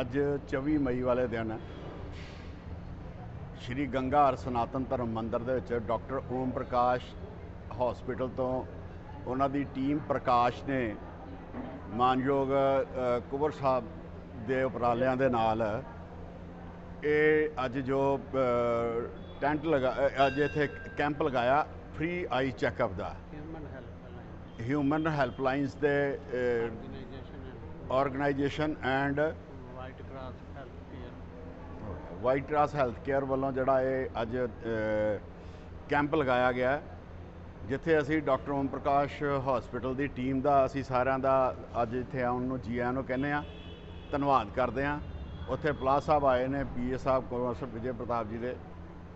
ਅੱਜ 24 ਮਈ ਵਾਲੇ ਦਿਨ ਸ਼੍ਰੀ ਗੰਗਾ ਹਰ ਸਨਾਤਨ ਧਰਮ ਮੰਦਿਰ ਦੇ ਵਿੱਚ ਡਾਕਟਰ ਓਮ ਪ੍ਰਕਾਸ਼ ਹਸਪੀਟਲ ਤੋਂ ਉਹਨਾਂ ਦੀ ਟੀਮ ਪ੍ਰਕਾਸ਼ ਨੇ ਮਾਨਯੋਗ ਕੁੰਵਰ ਸਾਹਿਬ ਦੇ ਉਪਰਾਲਿਆਂ ਦੇ ਨਾਲ ਇਹ ਅੱਜ ਜੋ ਟੈਂਟ ਲਗਾ ਅੱਜ ਇੱਥੇ ਕੈਂਪ ਲਗਾਇਆ ਫ੍ਰੀ ਆਈ ਚੈੱਕਅਪ ਦਾ। ਹਿਊਮਨ ਹੈਲਪ ਹਿਊਮਨ ਹੈਲਪਲਾਈਨਸ ਦੇ organisation and white cross care white cross health care ਵੱਲੋਂ ਜਿਹੜਾ ਇਹ ਅੱਜ ਕੈਂਪ ਲਗਾਇਆ ਗਿਆ ਹੈ, ਜਿੱਥੇ ਅਸੀਂ ਡਾਕਟਰ ਓਮ ਪ੍ਰਕਾਸ਼ ਹਸਪੀਟਲ ਦੀ ਟੀਮ ਦਾ ਅਸੀਂ ਸਾਰਿਆਂ ਦਾ ਅੱਜ ਇੱਥੇ ਆਉਣ ਨੂੰ ਜੀ ਆਇਆਂ ਨੂੰ ਕਹਿੰਦੇ ਆ ਧੰਨਵਾਦ ਕਰਦੇ ਆ ਉੱਥੇ ਪਲਾਸ ਸਾਹਿਬ ਆਏ ਨੇ ਪੀਏ ਸਾਹਿਬ ਕੋਰਸ ਵਿਜੇ ਪ੍ਰਤਾਪ ਜੀ ਦੇ।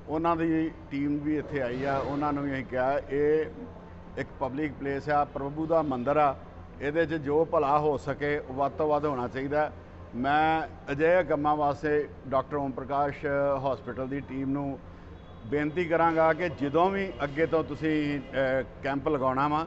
ਉਹਨਾਂ ਦੀ ਟੀਮ ਵੀ ਇੱਥੇ ਆਈ ਆ ਉਹਨਾਂ ਨੂੰ ਵੀ ਅਸੀਂ ਕਿਹਾ ਇਹ ਇੱਕ ਪਬਲਿਕ ਪਲੇਸ ਆ ਪ੍ਰਭੂ ਦਾ ਮੰਦਿਰ ਆ ਇਹਦੇ 'ਚ ਜੋ ਭਲਾ ਹੋ ਸਕੇ ਵੱਧ ਤੋਂ ਵੱਧ ਹੋਣਾ ਚਾਹੀਦਾ। ਮੈਂ ਅਜਿਹੇ ਕੰਮਾਂ ਵਾਸਤੇ ਡਾਕਟਰ ਓਮ ਪ੍ਰਕਾਸ਼ ਹਸਪੀਟਲ ਦੀ ਟੀਮ ਨੂੰ ਬੇਨਤੀ ਕਰਾਂਗਾ ਕਿ ਜਦੋਂ ਵੀ ਅੱਗੇ ਤੋਂ ਤੁਸੀਂ ਕੈਂਪ ਲਗਾਉਣਾ ਵਾ,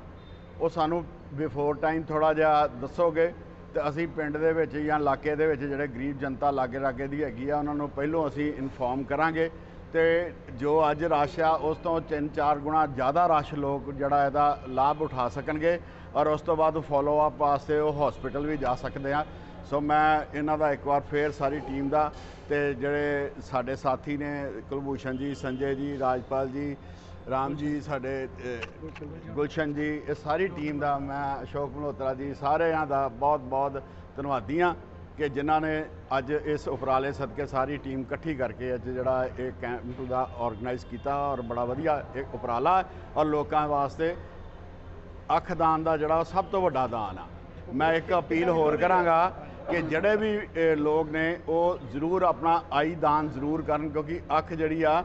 ਉਹ ਸਾਨੂੰ ਬਿਫੋਰ ਟਾਈਮ ਥੋੜਾ ਜਿਹਾ ਦੱਸੋਗੇ ਤੇ ਅਸੀਂ ਪਿੰਡ ਦੇ ਵਿੱਚ ਜਾਂ ਇਲਾਕੇ ਦੇ ਵਿੱਚ ਜਿਹੜੇ ਗਰੀਬ ਜਨਤਾ ਲਾਗੇ ਲਾਗੇ ਦੀ ਹੈਗੀ ਆ, ਉਹਨਾਂ ਨੂੰ ਪਹਿਲੋਂ ਅਸੀਂ ਇਨਫੋਰਮ ਕਰਾਂਗੇ ਤੇ ਜੋ ਅੱਜ ਰਸ਼ ਆ, ਉਸ ਤੋਂ ਤਿੰਨ ਚਾਰ ਗੁਣਾ ਜ਼ਿਆਦਾ ਰਸ਼ ਲੋਕ ਜਿਹੜਾ ਇਹਦਾ ਲਾਭ ਉਠਾ ਸਕਣਗੇ ਔਰ ਉਸ ਤੋਂ ਬਾਅਦ ਫੋਲੋ ਅਪ ਵਾਸਤੇ ਉਹ ਹਸਪੀਟਲ ਵੀ ਜਾ ਸਕਦੇ ਆ। ਸੋ ਮੈਂ ਇਹਨਾਂ ਦਾ ਇੱਕ ਵਾਰ ਫੇਰ ਸਾਰੀ ਟੀਮ ਦਾ ਤੇ ਜਿਹੜੇ ਸਾਡੇ ਸਾਥੀ ਨੇ ਕੁਲਭੂਸ਼ਣ ਜੀ, ਸੰਜੇ ਜੀ, ਰਾਜਪਾਲ ਜੀ, ਰਾਮ ਜੀ, ਸਾਡੇ ਗੁਲਸ਼ਨ ਜੀ, ਇਹ ਸਾਰੀ ਟੀਮ ਦਾ ਮੈਂ ਅਸ਼ੋਕ ਮਲਹੋਤਰਾ ਜੀ ਸਾਰਿਆਂ ਦਾ ਬਹੁਤ ਬਹੁਤ ਧੰਨਵਾਦੀ ਹਾਂ ਕਿ ਜਿਨ੍ਹਾਂ ਨੇ ਅੱਜ ਇਸ ਉਪਰਾਲੇ ਸਦਕੇ ਸਾਰੀ ਟੀਮ ਇਕੱਠੀ ਕਰਕੇ ਅੱਜ ਜਿਹੜਾ ਇਹ ਕੈਂਪ ਦਾ ਆਰਗੇਨਾਈਜ਼ ਕੀਤਾ ਔਰ ਬੜਾ ਵਧੀਆ ਇੱਕ ਉਪਰਾਲਾ ਔਰ ਲੋਕਾਂ ਵਾਸਤੇ ਅੱਖ ਦਾਨ ਦਾ ਜਿਹੜਾ ਉਹ ਸਭ ਤੋਂ ਵੱਡਾ ਦਾਨ ਆ। ਮੈਂ ਇੱਕ ਅਪੀਲ ਹੋਰ ਕਰਾਂਗਾ ਕਿ ਜਿਹੜੇ ਵੀ ਲੋਕ ਨੇ, ਉਹ ਜ਼ਰੂਰ ਆਪਣਾ ਆਈ ਦਾਨ ਜ਼ਰੂਰ ਕਰਨ ਕਿਉਂਕਿ ਅੱਖ ਜਿਹੜੀ ਆ,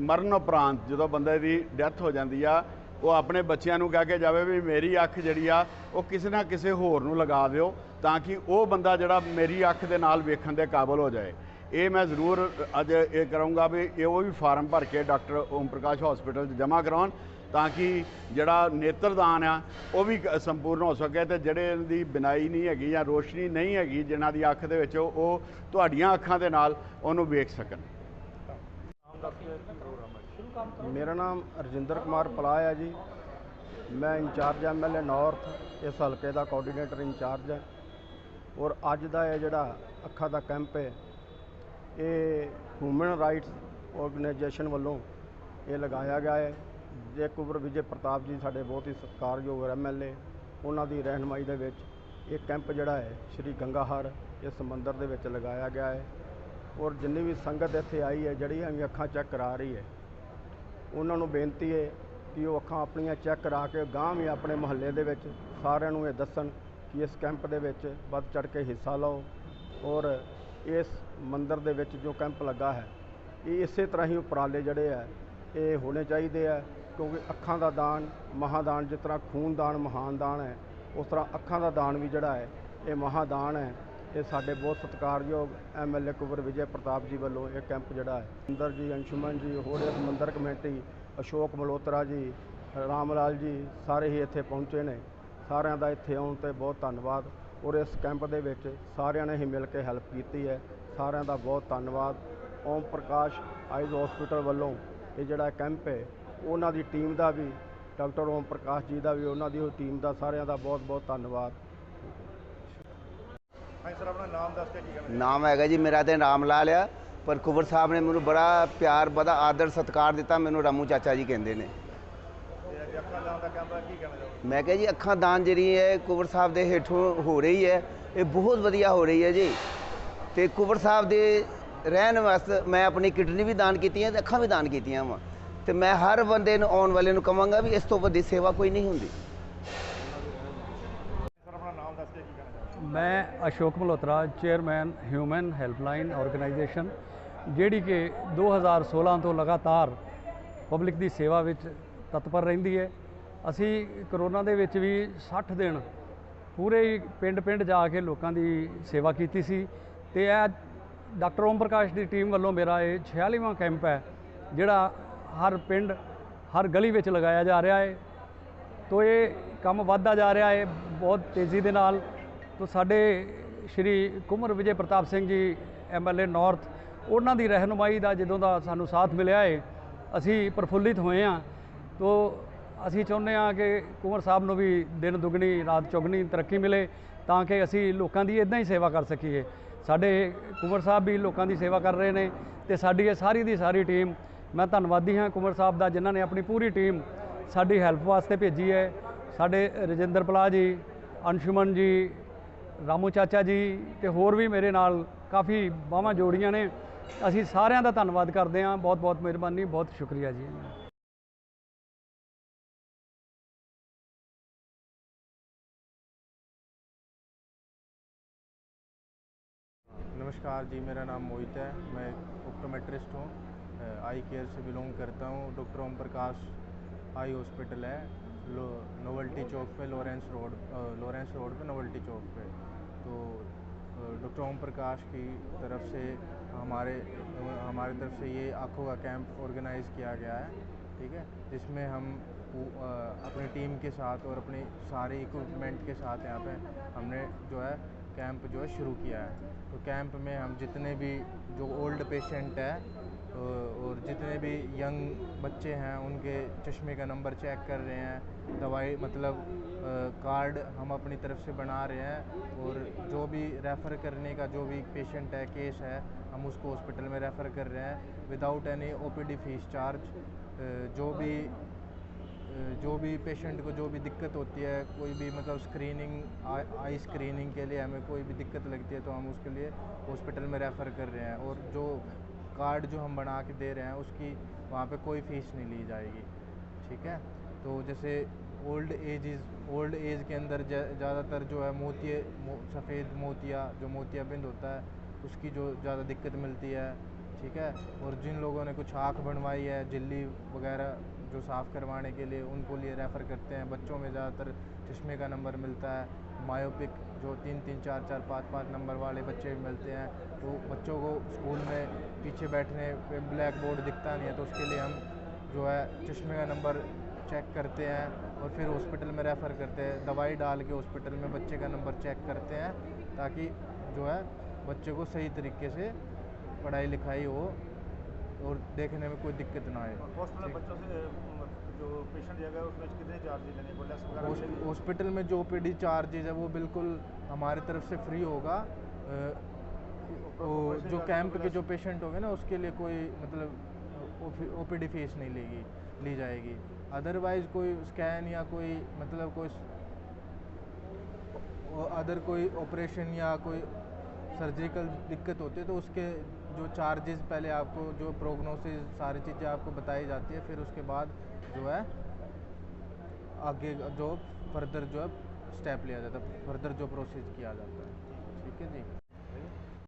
ਮਰਨ ਉਪਰੰਤ ਜਦੋਂ ਬੰਦੇ ਦੀ ਡੈਥ ਹੋ ਜਾਂਦੀ ਆ, ਉਹ ਆਪਣੇ ਬੱਚਿਆਂ ਨੂੰ ਕਹਿ ਕੇ ਜਾਵੇ ਵੀ ਮੇਰੀ ਅੱਖ ਜਿਹੜੀ ਆ, ਉਹ ਕਿਸੇ ਨਾ ਕਿਸੇ ਹੋਰ ਨੂੰ ਲਗਾ ਦਿਓ ਤਾਂ ਕਿ ਉਹ ਬੰਦਾ ਜਿਹੜਾ ਮੇਰੀ ਅੱਖ ਦੇ ਨਾਲ ਵੇਖਣ ਦੇ ਕਾਬਲ ਹੋ ਜਾਏ। ਇਹ ਮੈਂ ਜ਼ਰੂਰ ਅੱਜ ਇਹ ਕਰਾਂਗਾ ਵੀ ਇਹ ਉਹ ਵੀ ਫਾਰਮ ਭਰ ਕੇ ਡਾਕਟਰ ਓਮ ਪ੍ਰਕਾਸ਼ ਹਸਪੀਟਲ 'ਚ ਜਮ੍ਹਾਂ ਕਰਾਉਣ ਤਾਂ ਕਿ ਜਿਹੜਾ ਨੇਤਰਦਾਨ ਆ, ਉਹ ਵੀ ਸੰਪੂਰਨ ਹੋ ਸਕੇ ਤੇ ਜਿਹੜੇ ਦੀ ਬਿਨਾਈ ਨਹੀਂ ਹੈਗੀ ਜਾਂ ਰੋਸ਼ਨੀ ਨਹੀਂ ਹੈਗੀ, ਜਿਨ੍ਹਾਂ ਦੀ ਅੱਖ ਦੇ ਵਿੱਚ ਉਹ ਉਹ ਤੁਹਾਡੀਆਂ ਅੱਖਾਂ ਦੇ ਨਾਲ ਉਹਨੂੰ ਵੇਖ ਸਕਣ। ਮੇਰਾ ਨਾਮ ਰਜਿੰਦਰ ਕੁਮਾਰ ਪਲਾਹ ਹੈ ਜੀ। ਮੈਂ ਇੰਚਾਰਜ ਐਮਐਲਏ ਨਾਰਥ, ਇਸ ਹਲਕੇ ਦਾ ਕੋਆਰਡੀਨੇਟਰ ਇੰਚਾਰਜ ਹੈ। ਔਰ ਅੱਜ ਦਾ ਇਹ ਜਿਹੜਾ ਅੱਖਾਂ ਦਾ ਕੈਂਪ ਹੈ, ਇਹ ਹਿਊਮਨ ਰਾਈਟਸ ਆਰਗੇਨਾਈਜੇਸ਼ਨ ਵੱਲੋਂ ਇਹ ਲਗਾਇਆ ਗਿਆ ਹੈ। ਜੇ ਵਿਜੇ ਪ੍ਰਤਾਪ ਜੀ ਸਾਡੇ ਬਹੁਤ ਹੀ ਸਤਿਕਾਰਯੋਗ ਐਮਐਲਏ ਉਹਨਾਂ ਦੀ ਰਹਿਨੁਮਾਈ ਦੇ ਵਿੱਚ ਇਹ ਕੈਂਪ ਜਿਹੜਾ ਹੈ, ਸ਼੍ਰੀ ਗੰਗਾਹਰ, ਇਸ ਮੰਦਰ ਦੇ ਵਿੱਚ ਲਗਾਇਆ ਗਿਆ ਹੈ। ਔਰ ਜਿੰਨੀ ਵੀ ਸੰਗਤ ਇੱਥੇ ਆਈ ਹੈ ਜਿਹੜੀ ਵੀ ਅੱਖਾਂ ਚੈੱਕ ਕਰਾ ਰਹੀ ਹੈ, ਉਹਨਾਂ ਨੂੰ ਬੇਨਤੀ ਹੈ ਕਿ ਉਹ ਅੱਖਾਂ ਆਪਣੀਆਂ ਚੈੱਕ ਕਰਾ ਕੇ ਗਾਂਹ ਵੀ ਆਪਣੇ ਮੁਹੱਲੇ ਦੇ ਵਿੱਚ ਸਾਰਿਆਂ ਨੂੰ ਇਹ ਦੱਸਣ ਕਿ ਇਸ ਕੈਂਪ ਦੇ ਵਿੱਚ ਵੱਧ ਚੜ ਕੇ ਹਿੱਸਾ ਲਓ। ਔਰ ਇਸ ਮੰਦਰ ਦੇ ਵਿੱਚ ਜੋ ਕੈਂਪ ਲੱਗਾ ਹੈ, ਇਹ ਇਸੇ ਤਰ੍ਹਾਂ ਹੀ ਉਪਰਾਲੇ ਜਿਹੜੇ ਆ ਇਹ ਹੋਣੇ ਚਾਹੀਦੇ ਆ, ਕਿਉਂਕਿ ਅੱਖਾਂ ਦਾ ਦਾਨ ਮਹਾਦਾਨ, ਜਿਸ ਤਰ੍ਹਾਂ ਖੂਨ ਦਾਨ ਮਹਾਨ ਦਾਨ ਹੈ, ਉਸ ਤਰ੍ਹਾਂ ਅੱਖਾਂ ਦਾ ਦਾਨ ਵੀ ਜਿਹੜਾ ਹੈ, ਇਹ ਮਹਾਦਾਨ ਹੈ। ਇਹ ਸਾਡੇ ਬਹੁਤ ਸਤਿਕਾਰਯੋਗ ਐਮਐਲਏ ਕੁਵਰ ਵਿਜੇ ਪ੍ਰਤਾਪ ਜੀ ਵੱਲੋਂ ਇਹ ਕੈਂਪ ਜਿਹੜਾ ਹੈ। ਅੰਦਰ ਜੀ, ਅੰਸ਼ੁਮਨ ਜੀ, ਹੋਰ ਇਸ ਮੰਦਿਰ ਕਮੇਟੀ, ਅਸ਼ੋਕ ਮਲਹੋਤਰਾ ਜੀ ਰਾਮ ਲਾਲ ਜੀ, ਸਾਰੇ ਹੀ ਇੱਥੇ ਪਹੁੰਚੇ ਨੇ। ਸਾਰਿਆਂ ਦਾ ਇੱਥੇ ਆਉਣ ਤੇ ਬਹੁਤ ਧੰਨਵਾਦ। ਔਰ ਇਸ ਕੈਂਪ ਦੇ ਵਿੱਚ ਸਾਰਿਆਂ ਨੇ ਹੀ ਮਿਲ ਕੇ ਹੈਲਪ ਕੀਤੀ ਹੈ। ਸਾਰਿਆਂ ਦਾ ਬਹੁਤ ਧੰਨਵਾਦ। ਓਮ ਪ੍ਰਕਾਸ਼ ਆਈਜ਼ ਹਸਪੀਟਲ ਵੱਲੋਂ ਇਹ ਜਿਹੜਾ ਕੈਂਪ ਹੈ ਉਹਨਾਂ ਦੀ ਟੀਮ ਦਾ ਵੀ ਡਾਕਟਰ ਓਮ ਪ੍ਰਕਾਸ਼ ਜੀ ਦਾ ਵੀ ਉਹਨਾਂ ਦੀ ਉਹ ਟੀਮ ਦਾ ਸਾਰਿਆਂ ਦਾ ਬਹੁਤ ਬਹੁਤ ਧੰਨਵਾਦ। ਨਾਮ ਹੈਗਾ ਜੀ ਮੇਰਾ ਤੇ ਰਾਮ ਲਾਲ ਆ ਪਰ ਕੁਬਰ ਸਾਹਿਬ ਨੇ ਮੈਨੂੰ ਬੜਾ ਪਿਆਰ ਬੜਾ ਆਦਰ ਸਤਿਕਾਰ ਦਿੱਤਾ ਮੈਨੂੰ ਰਾਮੂ ਚਾਚਾ ਜੀ ਕਹਿੰਦੇ ਨੇ। ਮੈਂ ਕਿਹਾ ਜੀ ਅੱਖਾਂ ਦਾਨ ਜਿਹੜੀ ਹੈ ਕੁਬਰ ਸਾਹਿਬ ਦੇ ਹੇਠੋਂ ਹੋ ਰਹੀ ਹੈ ਇਹ ਬਹੁਤ ਵਧੀਆ ਹੋ ਰਹੀ ਹੈ ਜੀ। ਤੇ ਕੁਬਰ ਸਾਹਿਬ ਦੇ ਰਹਿਣ ਵਾਸਤੇ ਮੈਂ ਆਪਣੀ ਕਿਡਨੀ ਵੀ ਦਾਨ ਕੀਤੀ ਹੈ ਤੇ ਅੱਖਾਂ ਵੀ ਦਾਨ ਕੀਤੀਆਂ ਵਾ। ਤੇ ਮੈਂ ਹਰ ਬੰਦੇ ਨੂੰ ਆਉਣ ਵਾਲੇ ਨੂੰ ਕਹਾਂਗਾ ਵੀ ਇਸ ਤੋਂ ਵੱਡੀ ਸੇਵਾ ਕੋਈ ਨਹੀਂ ਹੁੰਦੀ। ਮੈਂ Ashok Malhotra chairman human helpline organisation ਜਿਹੜੀ ਕਿ 2016 ਤੋਂ ਲਗਾਤਾਰ ਪਬਲਿਕ ਦੀ ਸੇਵਾ ਵਿੱਚ ਤਤਪਰ ਰਹਿੰਦੀ ਹੈ। ਅਸੀਂ ਕਰੋਨਾ ਦੇ ਵਿੱਚ ਵੀ 60 ਦਿਨ ਪੂਰੇ ਪਿੰਡ-ਪਿੰਡ ਜਾ ਕੇ ਲੋਕਾਂ ਦੀ ਸੇਵਾ ਕੀਤੀ ਸੀ ਤੇ ਇਹ ਡਾਕਟਰ ਓਮ ਪ੍ਰਕਾਸ਼ ਦੀ ਟੀਮ ਵੱਲੋਂ ਮੇਰਾ ਇਹ 46ਵਾਂ ਕੈਂਪ ਹੈ, ਜਿਹੜਾ ਹਰ ਪਿੰਡ, ਹਰ ਗਲੀ ਵਿੱਚ ਲਗਾਇਆ ਜਾ ਰਿਹਾ ਹੈ। ਤੋ ਇਹ ਕੰਮ ਵੱਧਦਾ ਜਾ ਰਿਹਾ ਹੈ, ਬਹੁਤ ਤੇਜ਼ੀ ਦੇ ਨਾਲ। ਤੋ ਸਾਡੇ ਸ਼੍ਰੀ ਕੁਮਰ ਵਿਜੇ ਪ੍ਰਤਾਪ ਸਿੰਘ ਜੀ ਐਮਐਲਏ ਨਾਰਥ ਉਹਨਾਂ ਦੀ ਰਹਿਨੁਮਾਈ ਦਾ ਜਦੋਂ ਦਾ ਸਾਨੂੰ ਸਾਥ ਮਿਲਿਆ ਹੈ, ਅਸੀਂ ਪ੍ਰਫੁੱਲਿਤ ਹੋਏ ਹਾਂ। ਤੋ ਅਸੀਂ ਚਾਹੁੰਦੇ ਹਾਂ ਕਿ ਕੁਮਰ ਸਾਹਿਬ ਨੂੰ ਵੀ ਦਿਨ ਦੁਗਣੀ, ਰਾਤ ਚੌਗਣੀ ਤਰੱਕੀ ਮਿਲੇ, ਤਾਂ ਕਿ ਅਸੀਂ ਲੋਕਾਂ ਦੀ ਇਦਾਂ ਹੀ ਸੇਵਾ ਕਰ ਸਕੀਏ। ਸਾਡੇ ਕੁਮਰ ਸਾਹਿਬ ਵੀ ਲੋਕਾਂ ਦੀ ਸੇਵਾ ਕਰ ਰਹੇ ਨੇ ਤੇ ਸਾਡੀ ਇਹ ਸਾਰੀ ਦੀ ਸਾਰੀ ਟੀਮ, ਮੈਂ ਧੰਨਵਾਦੀ ਹਾਂ ਕੁਮਰ ਸਾਹਿਬ ਦਾ ਜਿਨ੍ਹਾਂ ਨੇ ਆਪਣੀ ਪੂਰੀ ਟੀਮ ਸਾਡੀ ਹੈਲਪ ਵਾਸਤੇ ਭੇਜੀ ਹੈ। ਸਾਡੇ ਰਜਿੰਦਰ ਪਲਾ ਜੀ, ਅੰਸ਼ੁਮਨ ਜੀ, ਰਾਮੂ ਚਾਚਾ ਜੀ ਤੇ ਹੋਰ ਵੀ ਮੇਰੇ ਨਾਲ ਕਾਫੀ ਬਾਹਾਂ ਜੋੜੀਆਂ ਨੇ। ਅਸੀਂ ਸਾਰਿਆਂ ਦਾ ਧੰਨਵਾਦ ਕਰਦੇ ਹਾਂ। ਬਹੁਤ ਬਹੁਤ ਮਿਹਰਬਾਨੀ, ਬਹੁਤ ਸ਼ੁਕਰੀਆ ਜੀ। नमस्कार जी, मेरा नाम मोहित है। मैं ऑप्टोमेट्रिस्ट हूँ। आई केयर से बिलोंग करता हूँ। Doctor Om Prakash eye hospital है। नोवल्टी चौक पे लॉरेंस रोड लॉरेंस रोड पे नोवल्टी चौक पे। तो डॉक्टर ओम प्रकाश की तरफ़ से हमारे, हमारी तरफ़ से ये आँखों का कैंप ऑर्गेनाइज किया गया है। ठीक है? जिसमें हम अपनी टीम के साथ और अपनी सारे इक्विपमेंट के साथ यहाँ पे हमने जो है कैंप जो है शुरू किया है। तो कैंप में हम जितने भी जो ओल्ड पेशेंट है और जितने भी यंग बच्चे हैं, उनके चश्मे का नंबर चेक कर रहे हैं, दवाई मतलब कार्ड हम अपनी तरफ़ से बना रहे हैं, और जो भी रेफ़र करने का जो भी पेशेंट है, केस है, हम उसको हॉस्पिटल में रेफ़र कर रहे हैं, without any OPD fees charge जो भी जो भी पेशेंट को जो भी दिक्कत होती है कोई भी मतलब स्क्रीनिंग आई स्क्रीनिंग के लिए हमें कोई भी दिक्कत लगती है तो हम उसके लिए हॉस्पिटल में रेफ़र कर रहे हैं और जो कार्ड जो हम बना के दे रहे हैं उसकी वहाँ पे कोई फ़ीस नहीं ली जाएगी। ठीक है? तो जैसे ओल्ड एज ओल्ड एज के अंदर ज़्यादातर जो है मोतिये मो, सफ़ेद मोतिया जो मोतियाबिंद होता है उसकी जो ज़्यादा दिक्कत मिलती है। ठीक है? और जिन लोगों ने कुछ आँख बनवाई है झिल्ली वगैरह जो साफ़ करवाने के लिए उनको लिए रेफ़र करते हैं। बच्चों में ज़्यादातर चश्मे का नंबर मिलता है। मायोपिक जो तीन तीन, चार चार, पाँच पाँच नंबर वाले बच्चे मिलते हैं। तो बच्चों को स्कूल में पीछे बैठने पे ब्लैक बोर्ड दिखता नहीं है तो उसके लिए हम जो है चश्मे का नंबर चेक करते हैं और फिर हॉस्पिटल में रेफ़र करते हैं। दवाई डाल के हॉस्पिटल में बच्चे का नंबर चेक करते हैं, ताकि जो है बच्चे को सही तरीके से पढ़ाई लिखाई हो और देखने में कोई दिक्कत ना आए। हॉस्पिटल ठीक। बच्चों से जो पेशेंट जाएगा उसमें कितने लेस वगैरह हॉस्पिटल में जो पी चार्जेज है वो बिल्कुल हमारी तरफ़ से फ्री होगा। जो कैंप के जो पेशेंट होंगे ना उसके लिए कोई मतलब ओ पी फ़ीस नहीं लेगी ली जाएगी। अदरवाइज़ कोई स्कैन या कोई मतलब कोई अदर कोई ऑपरेशन या कोई सर्जिकल दिक्कत होती है तो उसके जो चार्जेस पहले आपको, जो प्रोग्नोसिस सारी चीज़ें आपको बताई जाती है, फिर उसके बाद जो है, आगे जो फर्दर जो है स्टेप लिया जाता है फर्दर जो प्रोसेस किया जाता है। ठीक है जी?